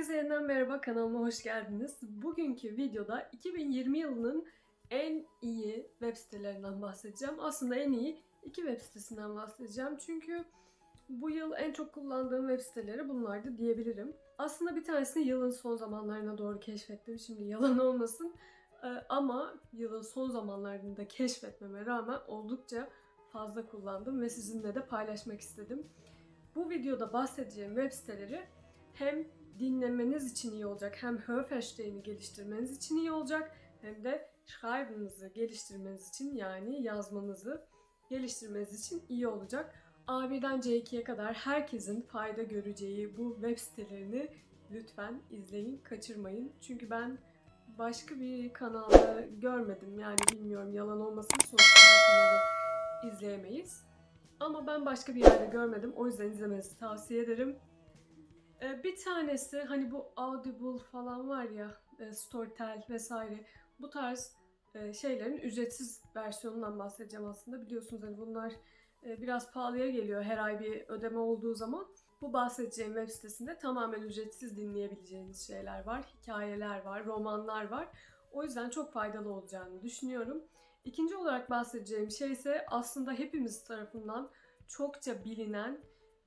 Herkese yeniden merhaba kanalıma hoş geldiniz. Bugünkü videoda 2020 yılının en iyi web sitelerinden bahsedeceğim. Aslında en iyi iki web sitesinden bahsedeceğim. Çünkü bu yıl en çok kullandığım web siteleri bunlardı diyebilirim. Aslında bir tanesini yılın son zamanlarına doğru keşfettim. Şimdi yalan olmasın. Ee, Ama yılın son zamanlarında keşfetmeme rağmen oldukça fazla kullandım ve sizinle de paylaşmak istedim. Bu videoda bahsedeceğim web siteleri hem dinlemeniz için iyi olacak, hem Hörversteh'ini geliştirmeniz için iyi olacak, hem de Schreiben'ınızı geliştirmeniz için yani yazmanızı geliştirmeniz için iyi olacak. A1'den C2'ye kadar herkesin fayda göreceği bu web sitelerini lütfen izleyin, kaçırmayın. Çünkü ben başka bir kanalda görmedim. Yani bilmiyorum yalan olmasın sonuçta kanalı izleyemeyiz. Ama ben başka bir yerde görmedim. O yüzden izlemenizi tavsiye ederim. Ee, Bir tanesi hani bu Audible falan var ya, e, Storytel vesaire bu tarz e, şeylerin ücretsiz versiyonundan bahsedeceğim aslında. Biliyorsunuz hani bunlar e, biraz pahalıya geliyor her ay bir ödeme olduğu zaman. Bu bahsedeceğim web sitesinde tamamen ücretsiz dinleyebileceğiniz şeyler var. Hikayeler var, romanlar var. O yüzden çok faydalı olacağını düşünüyorum. İkinci olarak bahsedeceğim şey ise aslında hepimiz tarafından çokça bilinen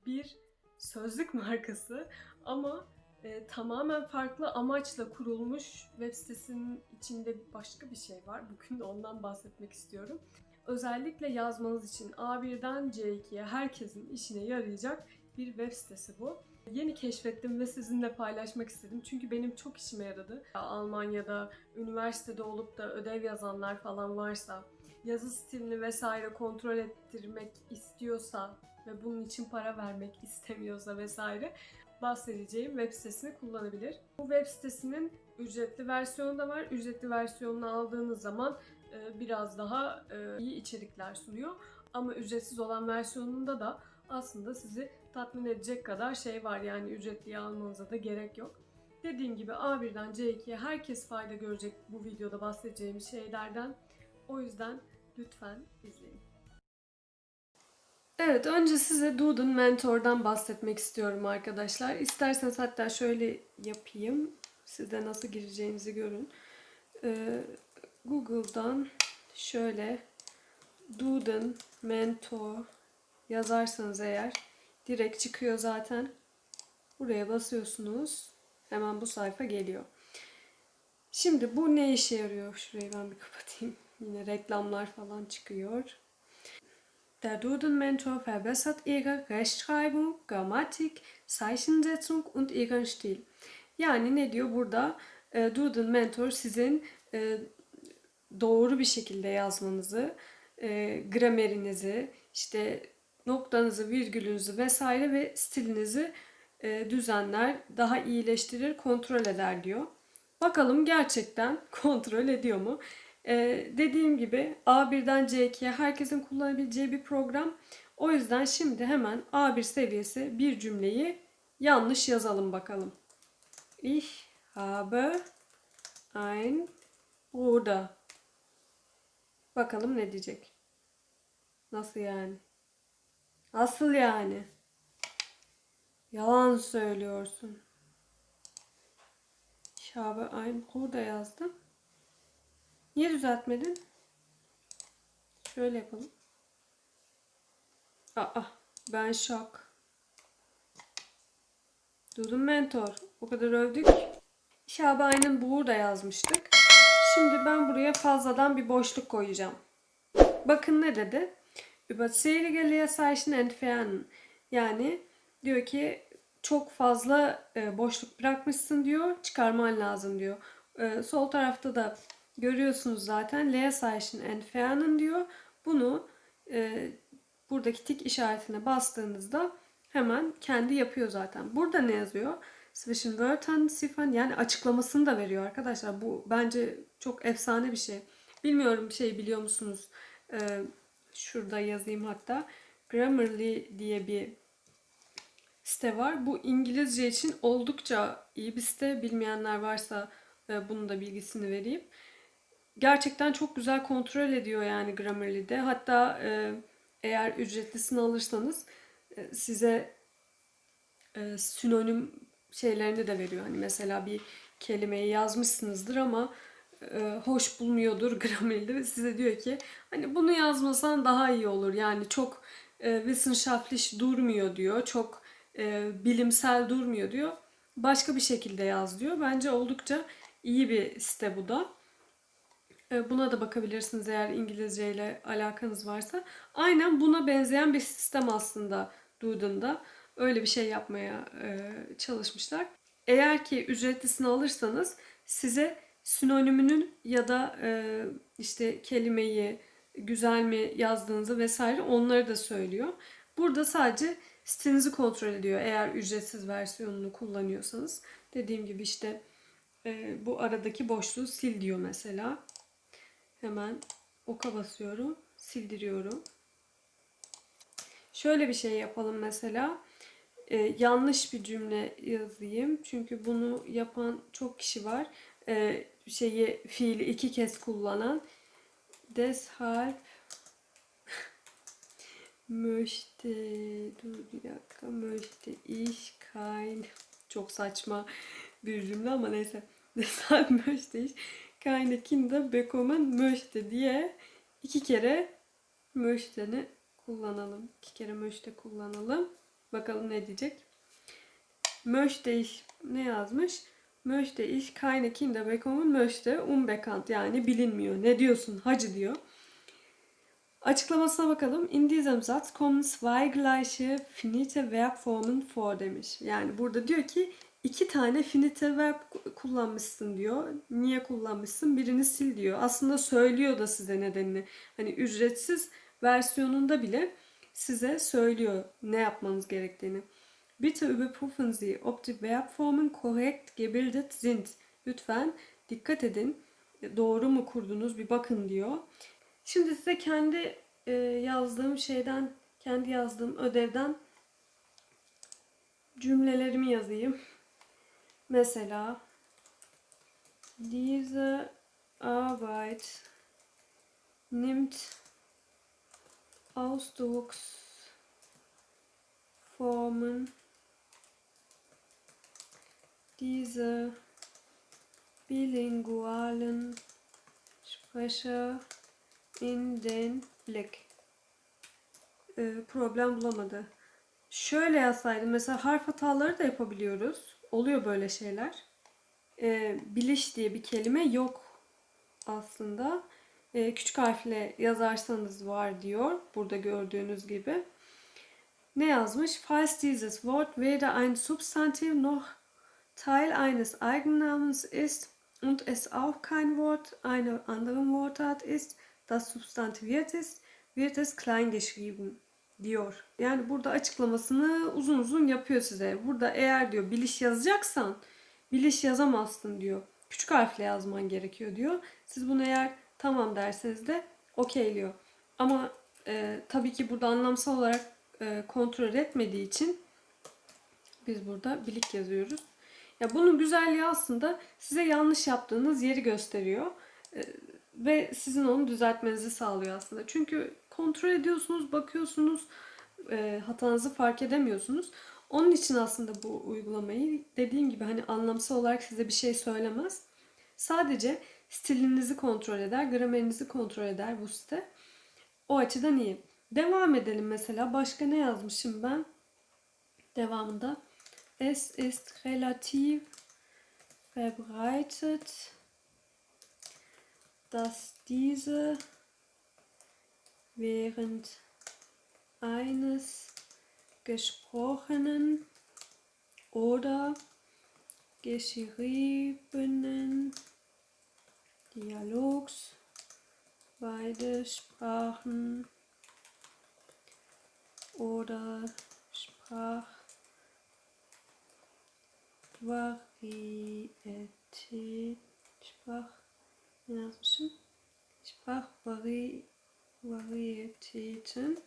bir sözlük markası ama e, tamamen farklı amaçla kurulmuş web sitesinin içinde başka bir şey var. Bugün de ondan bahsetmek istiyorum. Özellikle yazmanız için A1'den C2'ye herkesin işine yarayacak bir web sitesi bu. Yeni keşfettim ve sizinle paylaşmak istedim. Çünkü benim çok işime yaradı. Almanya'da üniversitede olup da ödev yazanlar falan varsa, yazı stilini vesaire kontrol ettirmek istiyorsa ve bunun için para vermek istemiyorsa vesaire bahsedeceğim web sitesini kullanabilir. Bu web sitesinin ücretli versiyonu da var. Ücretli versiyonunu aldığınız zaman e, biraz daha e, iyi içerikler sunuyor. Ama ücretsiz olan versiyonunda da aslında sizi tatmin edecek kadar şey var. Yani ücretliye almanıza da gerek yok. Dediğim gibi A1'den C2'ye herkes fayda görecek bu videoda bahsedeceğim şeylerden. O yüzden lütfen izleyin. Evet, önce size Dudin Mentor'dan bahsetmek istiyorum arkadaşlar. İsterseniz hatta şöyle yapayım. Siz de nasıl gireceğinizi görün. Ee, Google'dan şöyle Dudin Mentor yazarsanız eğer direkt çıkıyor zaten. Buraya basıyorsunuz. Hemen bu sayfa geliyor. Şimdi bu ne işe yarıyor? Şurayı ben bir kapatayım. Yine reklamlar falan çıkıyor. Der Duden-Mentor verbessert Ihre Rechtschreibung, Grammatik, Zeichensetzung und Ihren Stil. Yani ne diyor burada? E, Duden Mentor sizin e, doğru bir şekilde yazmanızı, e, gramerinizi, işte noktanızı, virgülünüzü vesaire ve stilinizi e, düzenler, daha iyileştirir, kontrol eder diyor. Bakalım gerçekten kontrol ediyor mu? Ee, dediğim gibi A1'den C2'ye herkesin kullanabileceği bir program. O yüzden şimdi hemen A1 seviyesi bir cümleyi yanlış yazalım bakalım. Ich habe ein Bruder. Bakalım ne diyecek? Nasıl yani? Nasıl yani? Yalan söylüyorsun. Ich habe ein Bruder yazdım. Niye düzeltmedin? Şöyle yapalım. Aa, ben şok. Dudun mentor. O kadar övdük. Şabayn'ın burada yazmıştık. Şimdi ben buraya fazladan bir boşluk koyacağım. Bakın ne dedi? Überzählige Leerzeichen entfernen. Yani diyor ki çok fazla e, boşluk bırakmışsın diyor. Çıkarman lazım diyor. E, sol tarafta da görüyorsunuz zaten Leerzeichen entfernen diyor. Bunu e, buradaki tik işaretine bastığınızda hemen kendi yapıyor zaten. Burada ne yazıyor? Zwischen Wörtern, Ziffern yani açıklamasını da veriyor arkadaşlar. Bu bence çok efsane bir şey. Bilmiyorum şey biliyor musunuz? Ee, şurada yazayım hatta. Grammarly diye bir site var. Bu İngilizce için oldukça iyi bir site. Bilmeyenler varsa e, bunun da bilgisini vereyim. Gerçekten çok güzel kontrol ediyor yani Grammarly'de. Hatta e, eğer ücretlisini alırsanız e, size e, sinonim şeylerini de veriyor. Hani mesela bir kelimeyi yazmışsınızdır ama e, hoş bulmuyordur gramerini ve size diyor ki hani bunu yazmasan daha iyi olur. Yani çok e, wissenschaftlich durmuyor diyor. Çok e, bilimsel durmuyor diyor. Başka bir şekilde yaz diyor. Bence oldukça iyi bir site bu da. E, Buna da bakabilirsiniz eğer İngilizce ile alakanız varsa. Aynen buna benzeyen bir sistem aslında Duden'da. Öyle bir şey yapmaya e, çalışmışlar. Eğer ki ücretlisini alırsanız size sinoniminin ya da e, işte kelimeyi güzel mi yazdığınızı vesaire onları da söylüyor. Burada sadece stilinizi kontrol ediyor eğer ücretsiz versiyonunu kullanıyorsanız. Dediğim gibi işte e, bu aradaki boşluğu sil diyor mesela. Hemen oka basıyorum, sildiriyorum. Şöyle bir şey yapalım mesela. Ee, yanlış bir cümle yazayım. Çünkü bunu yapan çok kişi var. Ee, şeyi fiili iki kez kullanan. Deshalb möchte dur bir dakika möchte ich kein çok saçma bir cümle ama neyse. Deshalb möchte ich keine Kinder bekommen möchte diye iki kere möchte'ni kullanalım. İki kere möchte kullanalım. Bakalım ne diyecek. Möchte ich ne yazmış? Möchte ich keine Kinder bekommen möchte unbekannt yani bilinmiyor. Ne diyorsun hacı diyor. Açıklamasına bakalım. In diesem Satz kommen zwei gleiche finite Verbformen vor demiş. Yani burada diyor ki iki tane finite verb kullanmışsın diyor. Niye kullanmışsın? Birini sil diyor. Aslında söylüyor da size nedenini. Hani ücretsiz versiyonunda bile size söylüyor ne yapmanız gerektiğini. Bitte überprüfen Sie, ob die Verbformen korrekt gebildet sind. Lütfen dikkat edin. Doğru mu kurdunuz bir bakın diyor. Şimdi size kendi e, yazdığım şeyden, kendi yazdığım ödevden cümlelerimi yazayım. Mesela diese Arbeit nimmt Ausdrucksformen diese bilingualen Sprecher in den Blick. Ee, problem bulamadı. Şöyle yazsaydım mesela harf hataları da yapabiliyoruz. Oluyor böyle şeyler. Ee, biliş diye bir kelime yok aslında. Ee, küçük harfle yazarsanız var diyor. Burada gördüğünüz gibi. Ne yazmış? Falls dieses Wort weder ein Substantiv noch Teil eines Eigennamens ist und es auch kein Wort einer anderen Wortart ist, das substantiviert ist, wird es klein geschrieben diyor. Yani burada açıklamasını uzun uzun yapıyor size. Burada eğer diyor biliş yazacaksan biliş yazamazsın diyor. Küçük harfle yazman gerekiyor diyor. Siz bunu eğer tamam derseniz de okeyliyor. Ama e, tabii ki burada anlamsal olarak e, kontrol etmediği için biz burada bilik yazıyoruz. Ya bunun güzelliği aslında size yanlış yaptığınız yeri gösteriyor. E, ve sizin onu düzeltmenizi sağlıyor aslında. Çünkü kontrol ediyorsunuz, bakıyorsunuz, e, hatanızı fark edemiyorsunuz. Onun için aslında bu uygulamayı dediğim gibi hani anlamsal olarak size bir şey söylemez. Sadece stilinizi kontrol eder, gramerinizi kontrol eder bu site. O açıdan iyi. Devam edelim mesela. Başka ne yazmışım ben? Devamında. Es ist relativ verbreitet, dass diese während eines gesprochenen oder geschriebenen Dialogs beide Sprachen oder Sprachvarietät Sprach yazmışım? Sprachvarietäten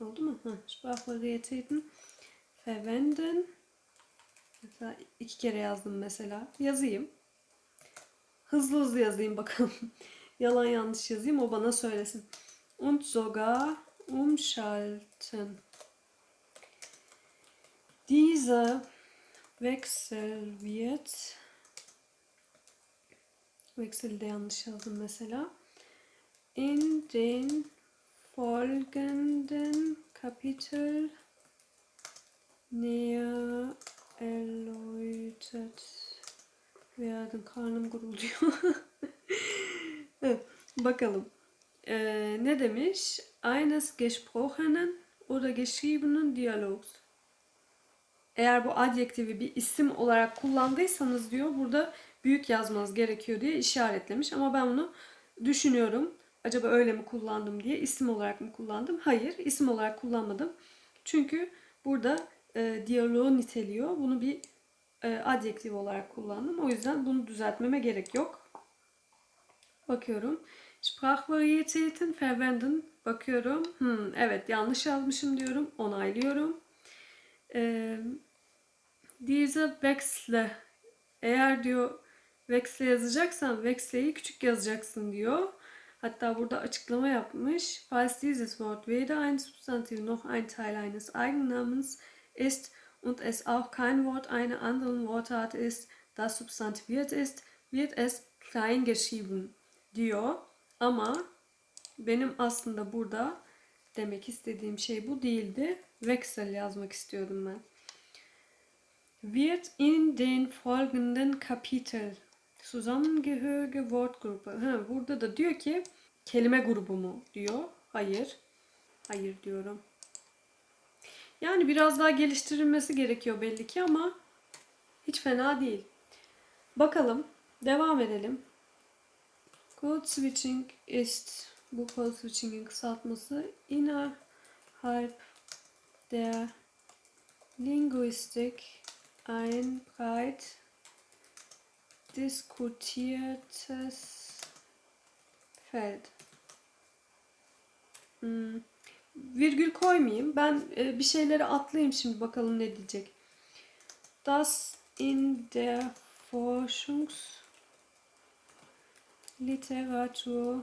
oldu mu? Ha, Sprachvarietäten verwenden Mesela iki kere yazdım mesela. Yazayım. Hızlı hızlı yazayım bakalım. Yalan yanlış yazayım o bana söylesin. Und sogar umschalten. Diese Wechsel wird Wechsel'i de yanlış yazdım mesela. In den folgenden Kapitel näher erläutert werden. Karnım gurulduyor. bakalım. Ee, ne demiş? Eines gesprochenen oder geschriebenen Dialogs. Eğer bu adjektifi bir isim olarak kullandıysanız diyor burada büyük yazmanız gerekiyor diye işaretlemiş. Ama ben bunu düşünüyorum. Acaba öyle mi kullandım diye isim olarak mı kullandım? Hayır, isim olarak kullanmadım. Çünkü burada e, diyaloğu niteliyor. Bunu bir e, adjektif olarak kullandım. O yüzden bunu düzeltmeme gerek yok. Bakıyorum. Sprachvarietäten verwenden. Bakıyorum. Hmm, evet yanlış yazmışım diyorum. Onaylıyorum. Ee, diese Wechsle. Eğer diyor Wechsle yazacaksan Wechsle'yi küçük yazacaksın diyor. Hatta burada açıklama yapmış. Falls dieses Wort weder ein Substantiv noch ein Teil eines Eigennamens ist und es auch kein Wort einer anderen Wortart ist, das substantiviert ist, wird es klein geschrieben diyor. Ama benim aslında burada demek istediğim şey bu değildi. Wechsel yazmak istiyordum ben. Wird in den folgenden Kapitel zusammengehörige Wortgruppe. Ha, burada da diyor ki kelime grubu mu diyor. Hayır. Hayır diyorum. Yani biraz daha geliştirilmesi gerekiyor belli ki ama hiç fena değil. Bakalım. Devam edelim. Code switching ist bu code switching'in kısaltması innerhalb der Linguistik ein breit diskutiertes Feld. Hmm. Virgül koymayayım. Ben e, bir şeyleri atlayayım şimdi bakalım ne diyecek. Das in der Forschungs Literatur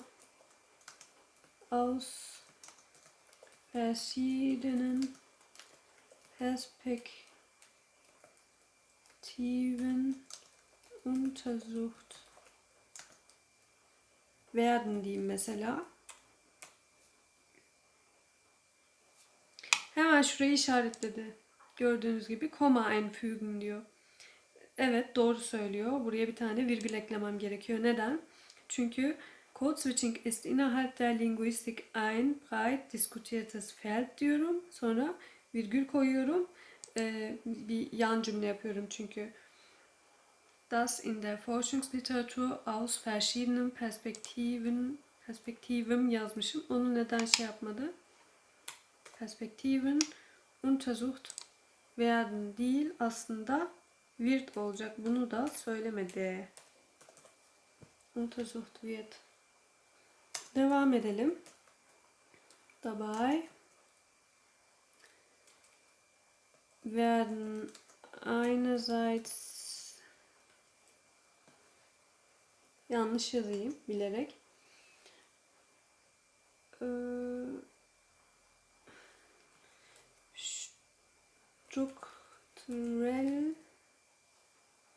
aus verschiedenen Perspektiven untersucht werden diyeyim mesela. Hemen şurayı işaretledi. Gördüğünüz gibi koma einfügen diyor. Evet doğru söylüyor. Buraya bir tane virgül eklemem gerekiyor. Neden? Çünkü Code switching ist innerhalb der Linguistik ein breit diskutiertes Feld diyorum. Sonra virgül koyuyorum. Ee, bir yan cümle yapıyorum çünkü. Das in der Forschungsliteratur aus verschiedenen Perspektiven Perspektiven yazmışım. Onu neden şey yapmadı? Perspektiven untersucht werden değil aslında wird olacak. Bunu da söylemedi. Untersucht wird. Devam edelim. Dabei werden einerseits yanlış yazayım bilerek. Ee, strukturel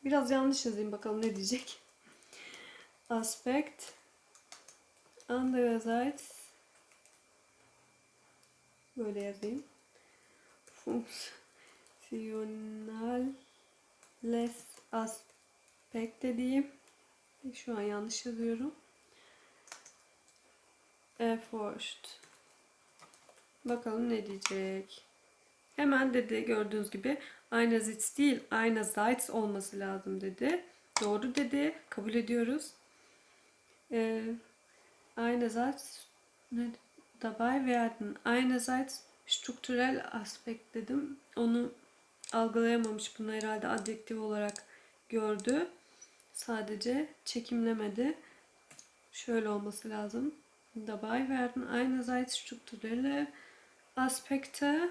biraz yanlış yazayım bakalım ne diyecek. Aspekt andererseits böyle yazayım. Funktionales aspekt dediğim şu an yanlış yazıyorum. Erforscht. Bakalım ne diyecek. Hemen dedi gördüğünüz gibi einerseits değil einerseits olması lazım dedi. Doğru dedi. Kabul ediyoruz. Ee, einerseits ne, dabei werden. Einerseits strukturel aspekt dedim. Onu algılayamamış. Bunu herhalde adjektif olarak gördü. Sadece çekimlemedi. Şöyle olması lazım. Dabei werden einerseits strukturelle Aspekte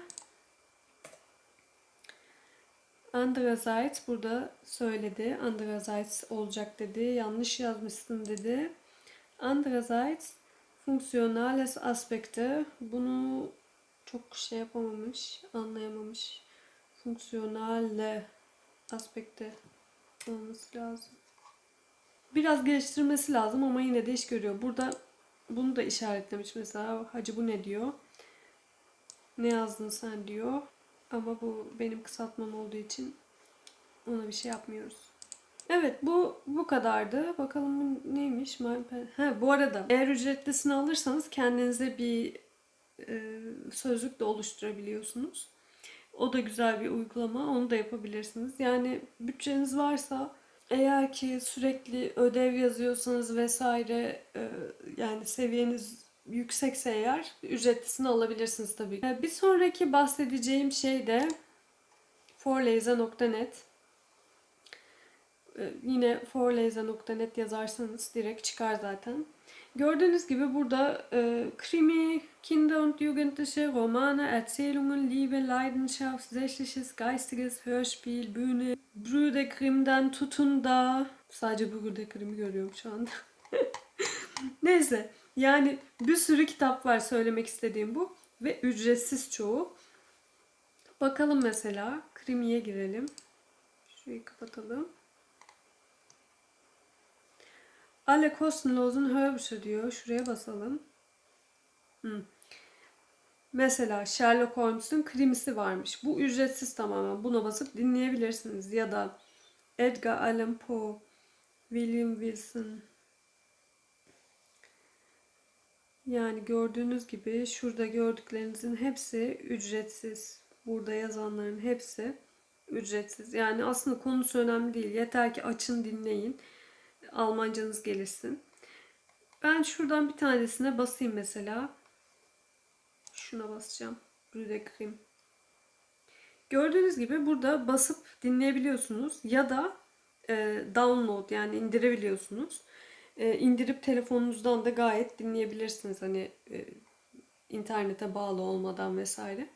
Andererseits burada söyledi. Andererseits olacak dedi. Yanlış yazmışsın dedi. Andererseits funktionales Aspekte. Bunu çok şey yapamamış, anlayamamış. Funktionale aspekte olması lazım. Biraz geliştirmesi lazım ama yine de iş görüyor. Burada bunu da işaretlemiş mesela. Hacı bu ne diyor? Ne yazdın sen diyor. Ama bu benim kısaltmam olduğu için ona bir şey yapmıyoruz. Evet bu bu kadardı. Bakalım neymiş? Ha, bu arada eğer ücretlisini alırsanız kendinize bir e, sözlük de oluşturabiliyorsunuz. O da güzel bir uygulama. Onu da yapabilirsiniz. Yani bütçeniz varsa eğer ki sürekli ödev yazıyorsanız vesaire e, yani seviyeniz yüksekse eğer ücretlisini alabilirsiniz tabii. E, Bir sonraki bahsedeceğim şey de forlaser.net e, Yine forlaser.net yazarsanız direkt çıkar zaten. Gördüğünüz gibi burada e, Krimi, Kinder- und Jugendliche, Romane, Erzählungen, Liebe, Leidenschaft, Sächliches, Geistiges, Hörspiel, Bühne, Brüder Grimm'den tutun da sadece Brüder Grimm'i görüyorum şu anda. Neyse yani bir sürü kitap var söylemek istediğim bu ve ücretsiz çoğu. Bakalım mesela Krimi'ye girelim. Şurayı kapatalım. Alle kostenlosen Hörbücher diyor. Şuraya basalım. Hı. Mesela Sherlock Holmes'un krimisi varmış. Bu ücretsiz tamamen. Buna basıp dinleyebilirsiniz. Ya da Edgar Allan Poe, William Wilson. Yani gördüğünüz gibi şurada gördüklerinizin hepsi ücretsiz. Burada yazanların hepsi ücretsiz. Yani aslında konusu önemli değil. Yeter ki açın dinleyin. Almancanız gelişsin. Ben şuradan bir tanesine basayım mesela. Şuna basacağım. Brüder Krim. Gördüğünüz gibi burada basıp dinleyebiliyorsunuz ya da e, download yani indirebiliyorsunuz. E, indirip telefonunuzdan da gayet dinleyebilirsiniz hani e, internete bağlı olmadan vesaire.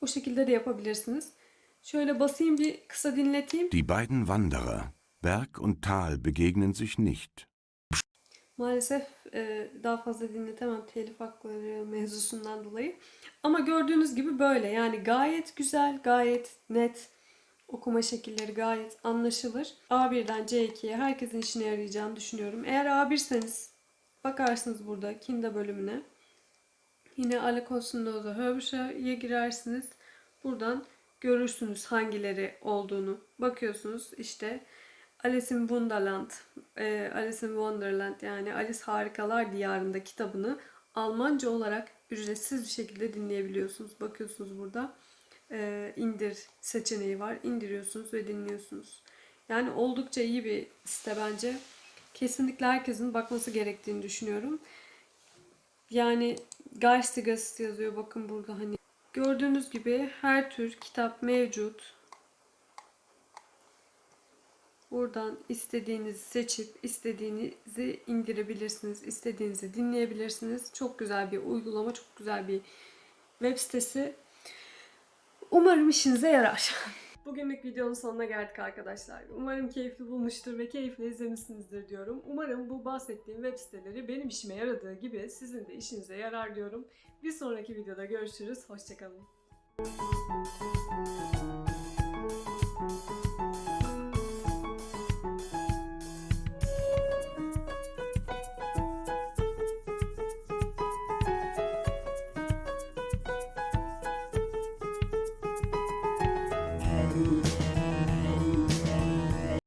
O şekilde de yapabilirsiniz. Şöyle basayım bir kısa dinleteyim. Die beiden Wanderer, Berg und Tal, begegnen sich nicht. Maalesef e, daha fazla dinletemem telif hakları mevzusundan dolayı. Ama gördüğünüz gibi böyle yani gayet güzel, gayet net okuma şekilleri gayet anlaşılır. A1'den C2'ye herkesin işine yarayacağını düşünüyorum. Eğer A1'seniz bakarsınız burada Kinda bölümüne. Yine Alle kostenlose Hörbücher'ye girersiniz. Buradan görürsünüz hangileri olduğunu. Bakıyorsunuz işte Alice in Wonderland, e, Alice in Wonderland yani Alice Harikalar Diyarında kitabını Almanca olarak ücretsiz bir şekilde dinleyebiliyorsunuz. Bakıyorsunuz burada e, indir seçeneği var. İndiriyorsunuz ve dinliyorsunuz. Yani oldukça iyi bir site bence. Kesinlikle herkesin bakması gerektiğini düşünüyorum. Yani Geistiges yazıyor bakın burada hani. Gördüğünüz gibi her tür kitap mevcut. Buradan istediğinizi seçip istediğinizi indirebilirsiniz. istediğinizi dinleyebilirsiniz. Çok güzel bir uygulama, çok güzel bir web sitesi. Umarım işinize yarar. Bugünlük videonun sonuna geldik arkadaşlar. Umarım keyifli bulmuştur ve keyifle izlemişsinizdir diyorum. Umarım bu bahsettiğim web siteleri benim işime yaradığı gibi sizin de işinize yarar diyorum. Bir sonraki videoda görüşürüz. Hoşçakalın.